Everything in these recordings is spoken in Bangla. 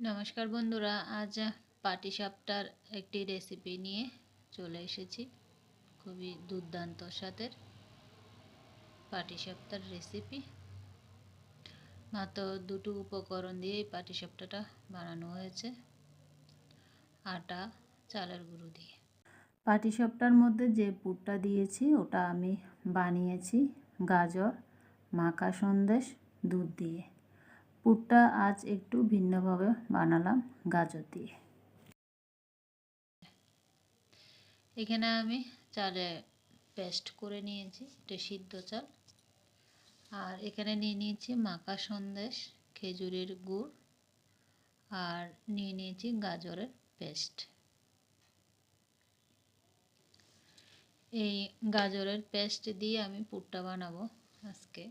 নমস্কার বন্ধুরা, আজ পাটিসাপটার একটি রেসিপি নিয়ে চলে এসেছি। খুবই দুর্দান্ত স্বাদের পাটিসাপটার রেসিপি মাত্র দুটো উপকরণ দিয়ে এই পাটিসাপটাটা বানানো হয়েছে। আটা, চালের গুঁড়ো দিয়ে। পাটিসাপটার মধ্যে যে পুরটা দিয়েছি, ওটা আমি বানিয়েছি গাজর, মাখা সন্দেশ, দুধ দিয়ে। পুরটা আজ একটু ভিন্নভাবে বানালাম, গাজর দিয়ে। এখানে আমি চালে পেস্ট করে নিয়েছি, এটা সিদ্ধ চাল। আর এখানে নিয়ে নিয়েছি মাখা সন্দেশ, খেজুরের গুড়, আর নিয়ে নিয়েছি গাজরের পেস্ট। এই গাজরের পেস্ট দিয়ে আমি পুরটা বানাবো আজকে।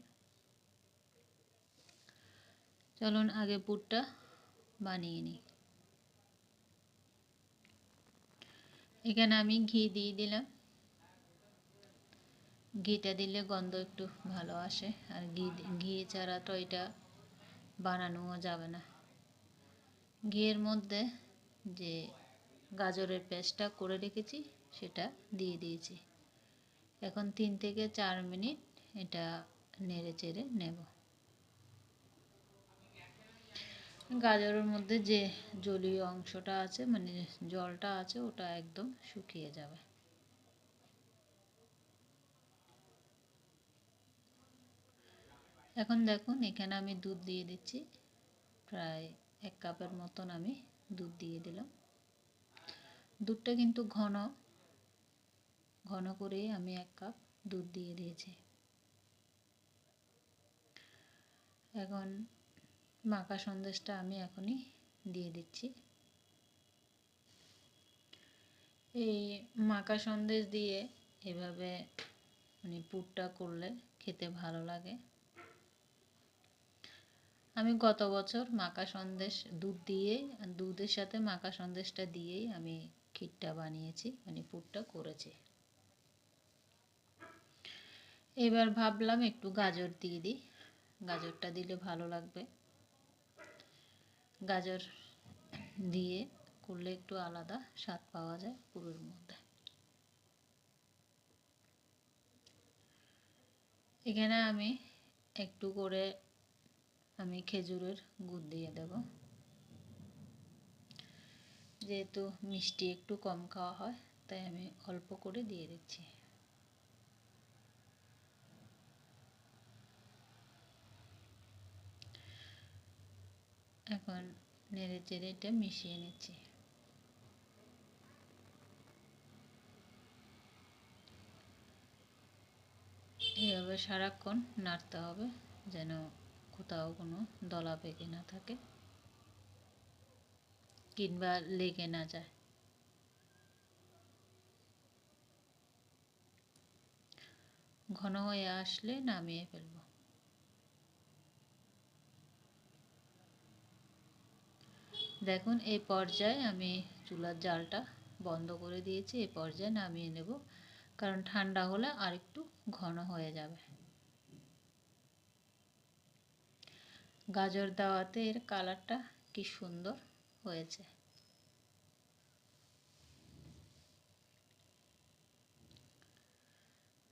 চলুন আগে পুরটা বানিয়ে নিই। এখানে আমি ঘি দিয়ে দিলাম। ঘিটা দিলে গন্ধ একটু ভালো আসে। আর ঘি ঘি ছাড়া তো এটা বানানোও যাবে না। ঘিয়ের মধ্যে যে গাজরের পেস্টটা করে রেখেছি, সেটা দিয়ে দিয়েছি। এখন তিন থেকে চার মিনিট এটা নেড়ে চেড়ে নেব। গাজরের মধ্যে যে জলীয় অংশটা আছে মানে জলটা আছে, ওটা একদম শুকিয়ে যাবে। এখন দেখুন, এখানে আমি দুধ দিয়ে দিচ্ছি। প্রায় এক কাপের মতন আমি দুধ দিয়ে দিলাম। দুধটা কিন্তু ঘন ঘন করেই আমি এক কাপ দুধ দিয়ে দিয়েছি। এখন মাখা সন্দেশটা আমি এখনই দিয়ে দিচ্ছি। এই মাখা সন্দেশ দিয়ে এভাবে মানে পুরটা করলে খেতে ভালো লাগে। আমি গত বছর মাখা সন্দেশ দুধ দিয়ে, দুধের সাথে মাখা সন্দেশটা দিয়েই আমি ক্ষীরটা বানিয়েছি মানে পুরটা করেছি। এবার ভাবলাম একটু গাজর দিয়ে দিই। গাজরটা দিলে ভালো লাগবে। গাজর দিয়ে করলে একটু আলাদা স্বাদ পাওয়া যায় পুরোর মধ্যে। এখানে আমি একটু করে আমি খেজুরের গুড় দিয়ে দেব। যেহেতু মিষ্টি একটু কম খাওয়া হয়, তাই আমি অল্প করে দিয়ে দিচ্ছি। এখন নেড়ে চেড়ে এটা মিশিয়ে নিচ্ছি। এভাবে সারাক্ষণ নাড়তে হবে যেন কোথাও কোনো দলা পেকে না থাকে কিংবা লেগে না যায়। ঘন হয়ে আসলে নামিয়ে ফেলব। দেখুন, এই পর্যায়ে আমি চুলার জালটা বন্ধ করে দিয়েছি। এই পর্যায়ে নামিয়ে নেব, কারণ ঠান্ডা হলে আর একটু ঘন হয়ে যাবে। গাজর দেওয়াতে এর কালারটা কি সুন্দর হয়েছে।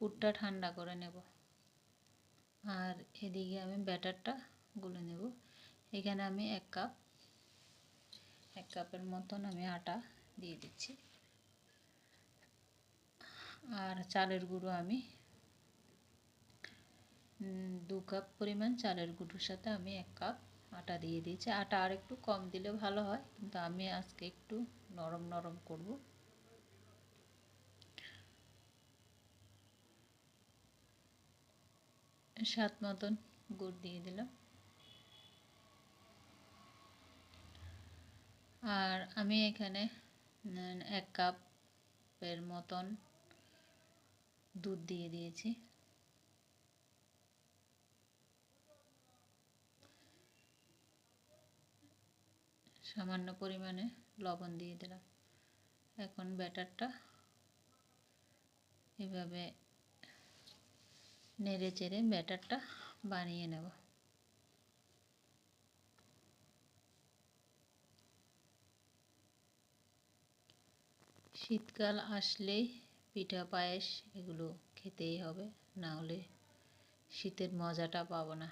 পুরটা ঠান্ডা করে নেব। আর এদিকে আমি ব্যাটারটা গুলে নেব। এখানে আমি এক কাপ এক কাপের মতন আমি আটা দিয়ে দিচ্ছি। আর চালের গুঁড়ো আমি দু কাপ পরিমাণ চালের গুঁড়োর সাথে আমি এক কাপ আটা দিয়ে দিয়েছি। আটা আর একটু কম দিলে ভালো হয়, কিন্তু আমি আজকে একটু নরম নরম করব। স্বাদ মতন গুড় দিয়ে দিলাম। আর আমি এখানে এক কাপের মতন দুধ দিয়ে দিয়েছি। সামান্য পরিমাণে লবণ দিয়ে দিলাম। এখন ব্যাটারটা এভাবে নেড়ে চেড়ে ব্যাটারটা বানিয়ে নেব। শীতকাল আসলেই পিঠা পায়েস এগুলো খেতেই হবে, না হলে শীতের মজাটা পাবো না।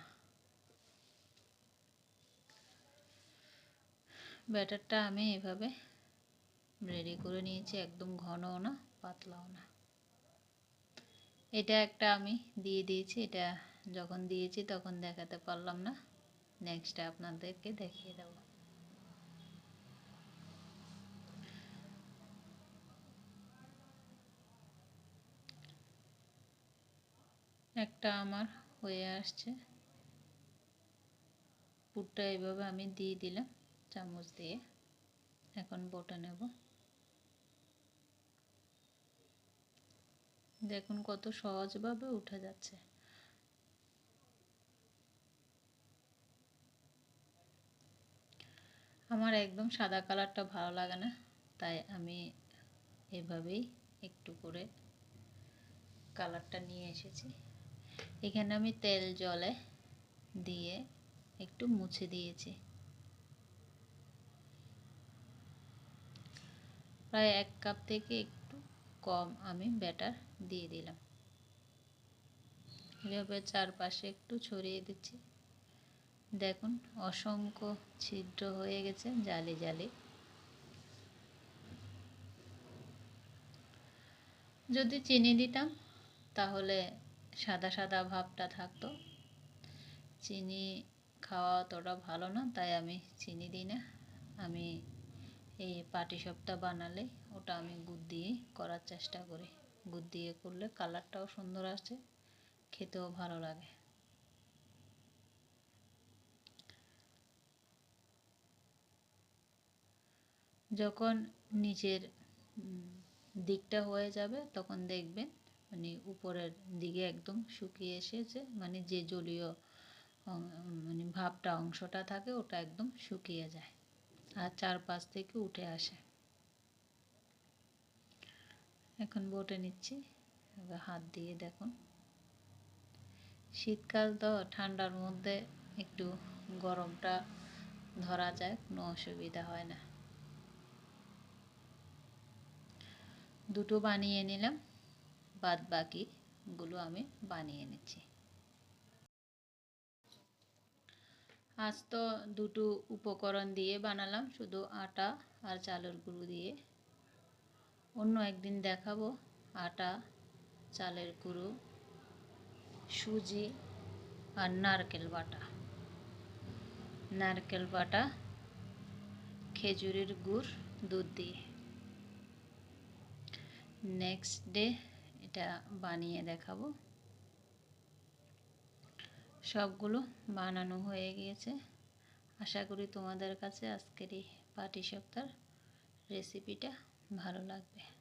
ব্যাটারটা আমি এভাবে রেডি করে নিয়েছি, একদম ঘনও না, পাতলাও না। এটা একটা আমি দিয়ে দিয়েছি, এটা যখন দিয়েছি তখন দেখাতে পারলাম না। নেক্সট আপনাদেরকে দেখিয়ে দেব। একটা আমার হয়ে আসছে। পুরটা এভাবে আমি দিয়ে দিলাম, চামচ দিয়ে। এখন বোটা নেব। দেখুন কত সহজভাবে উঠে যাচ্ছে। আমার একদম সাদা কালারটা ভালো লাগে না, তাই আমি এভাবেই একটু করে কালারটা নিয়ে এসেছি। এখানে আমি তেল জলে দিয়ে একটু মুছে দিয়েছি। প্রায় এক কাপ থেকে একটু কম আমি ব্যাটার দিয়ে দিলাম। এভাবে চারপাশে একটু ছড়িয়ে দিচ্ছি। দেখুন, অসংখ্য ছিদ্র হয়ে গেছে জালি জালি। যদি চিনি দিতাম, তাহলে সাদা সাদা ভাবটা থাকতো। চিনি খাওয়া অতটা ভালো না, তাই আমি চিনি দিই না। আমি এই পাটিসাপটা বানালে ওটা আমি গুড় দিয়ে করার চেষ্টা করি। গুড় দিয়ে করলে কালারটাও সুন্দর আসে, খেতেও ভালো লাগে। যখন নিচের দিকটা হয়ে যাবে তখন দেখবেন মানে উপরের দিকে একদম শুকিয়ে এসেছে মানে যে জলীয় মানে ভাবটা অংশটা থাকে ওটা একদম শুকিয়ে যায় আর চারপাশ থেকে উঠে আসে। এখন বটে নিচ্ছি, এবার হাত দিয়ে দেখুন। শীতকাল তো ঠান্ডার মধ্যে একটু গরমটা ধরা যায়, কোনো অসুবিধা হয় না। দুটো বানিয়ে নিলাম। বাদ বাকিগুলো আমি বানিয়ে নিচ্ছি। আজ তো দুটো উপকরণ দিয়ে বানালাম, শুধু আটা আর চালের গুঁড়ো দিয়ে। অন্য একদিন দেখাবো, আটা, চালের গুঁড়ো, সুজি আর নারকেল বাটা। নারকেল বাটা, খেজুরের গুড়, দুধ দিয়ে। নেক্সট ডে এটা বানিয়ে দেখাবো। সবগুলো বানানো হয়ে গিয়েছে। আশা করি তোমাদের কাছে আজকের এই পাটি সপ্তাহ রেসিপিটা ভালো লাগবে।